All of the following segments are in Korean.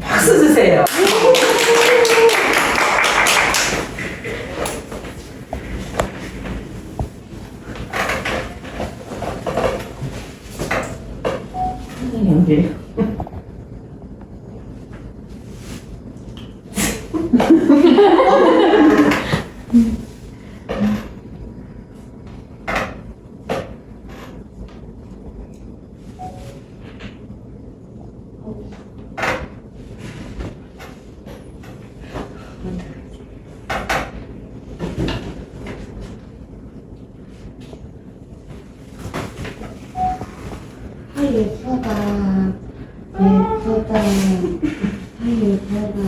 박수 주세요. 선생님들. 아 예쁘다 예쁘다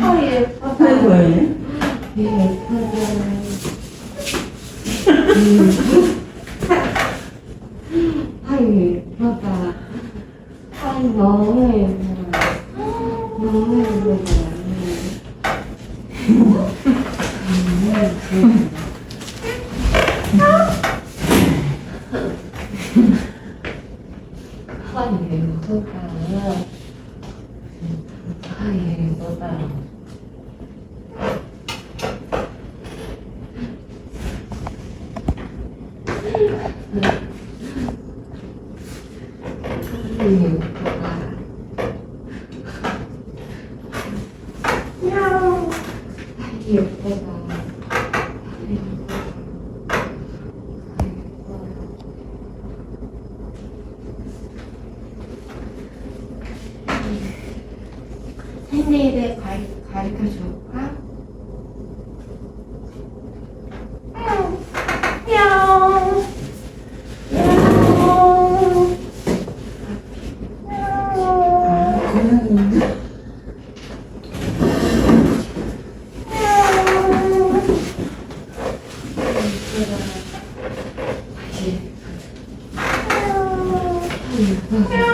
아 예쁘다 아 예쁘다 아이고, 예쁘다 아 예쁘다 아 너무 예쁘다 너무 예쁘다 아 예쁘다 아 예쁘다 아 예쁘다 아 예쁘다 샌디를 가르쳐 줄까? 야. 예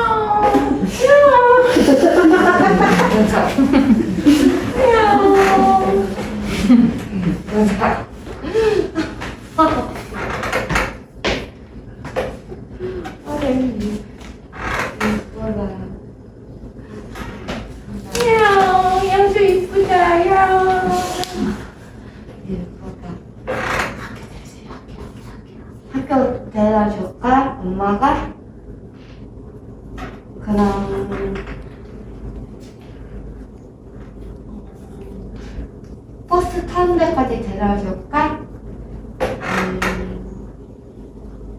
학교 데려다 줄까? 엄마가? 그럼 버스 타는 데까지 데려다 줄까? 음,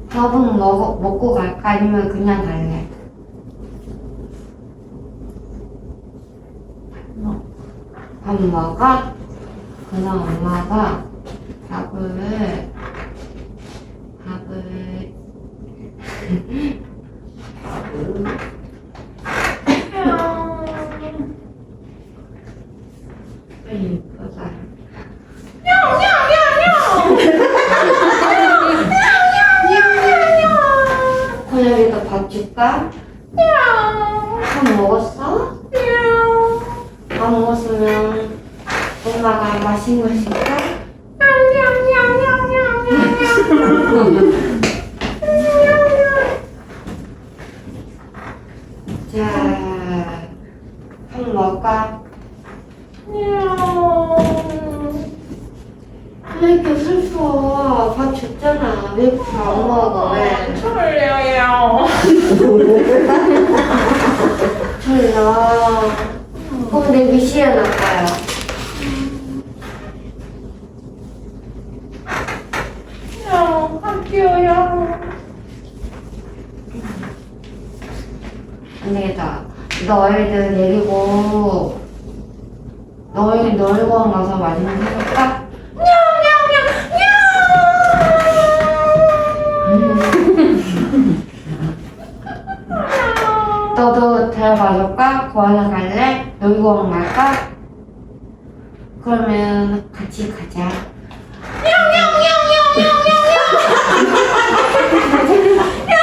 밥은 먹, 먹고 갈까? 아니면 그냥 갈래? 밥 먹어? 그럼 엄마가 밥을 밥을 예쁘다. 고양이도 밥 줄까? 밥 먹었어? 밥 먹었으면 엄마가 맛있는 거 줄까? 자, 밥 먹을까? 왜 이렇게 슬퍼? 밥 줬잖아. 왜밥안 먹어? 왜? 졸려요. 졸려. 그럼 내 미시에 나가요. 야, 학교요. 안 되겠다. 너희들 데리고 너희 놀이공원 가서 맛있는 거 사줄까? 결과적과 고아나 갈래? 농구왕 갈까? 그러면 같이 가자. 냥냥냥냥냥냥냥